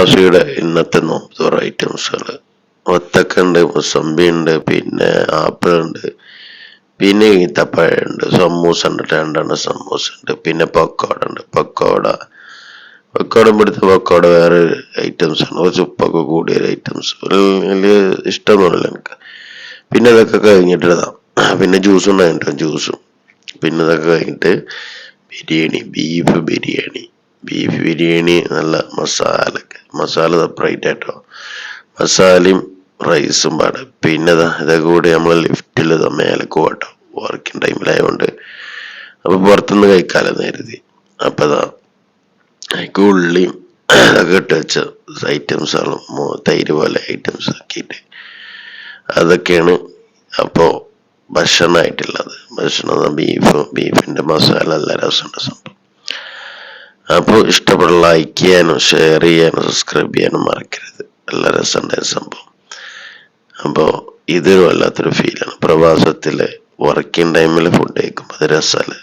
പ്രവാസിയുടെ ഇന്നത്തെ നോമ്പ് ഐറ്റംസുകൾ ഒത്തക്ക ഉണ്ട് മുസമ്പി ഉണ്ട് പിന്നെ ആപ്പിൾ ഉണ്ട് പിന്നെ ഈത്തപ്പഴം ഉണ്ട് സമൂസ ഉണ്ട് രണ്ടെണ്ണം സമൂസ ഉണ്ട് പിന്നെ പക്കോട ഉണ്ട് പക്കോട. പക്കോട ഇവിടുത്തെ പക്കോട വേറെ ഐറ്റംസ് ആണ്. കുറച്ച് ഉപ്പൊക്കെ കൂടിയ ഐറ്റംസ് വലിയ ഇഷ്ടമൊന്നുമില്ല എനിക്ക്. പിന്നെ ഇതൊക്കെ കഴിഞ്ഞിട്ട് പിന്നെ ജ്യൂസ് ഉണ്ടായിട്ടോ ജ്യൂസും പിന്നെ ഇതൊക്കെ കഴിഞ്ഞിട്ട് ബിരിയാണി ബീഫ് ബിരിയാണി. ബീഫ് ബിരിയാണി നല്ല മസാല മസാല സെപ്പറേറ്റ് ആയിട്ടോ? മസാലയും റൈസും പാട്. പിന്നെ ഇതാ ഇതൊക്കെ കൂടി നമ്മൾ ലിഫ്റ്റിൽ മേലേക്ക് പോട്ടോ വർക്കിംഗ് ടൈമിലായതുകൊണ്ട് അപ്പൊ പുറത്തുനിന്ന് കഴിക്കാലെന്ന് കരുതി. അപ്പൊ അതാ അതിക്ക് ഉള്ളിയും അതൊക്കെ ഇട്ട് വെച്ച ഐറ്റംസുകളും തൈര് പോലെ ഐറ്റംസ് ആക്കിയിട്ട്. അതൊക്കെയാണ് അപ്പോൾ ഭക്ഷണമായിട്ടുള്ളത് ഭക്ഷണം ബീഫ് ബീഫിന്റെ മസാല നല്ല രസമുണ്ട്. സംഭവം അപ്പോൾ ഇഷ്ടപ്പെട്ട ലൈക്ക് ചെയ്യാനും ഷെയർ ചെയ്യാനും സബ്സ്ക്രൈബ് ചെയ്യാനും മറക്കരുത്. നല്ല രസമുണ്ടായ സംഭവം. അപ്പോൾ ഇതൊരു വല്ലാത്തൊരു ഫീലാണ് പ്രവാസത്തിൽ വർക്കിംഗ് ടൈമിൽ ഫുഡ് കഴിക്കുമ്പോൾ അത് രസമല്ലേ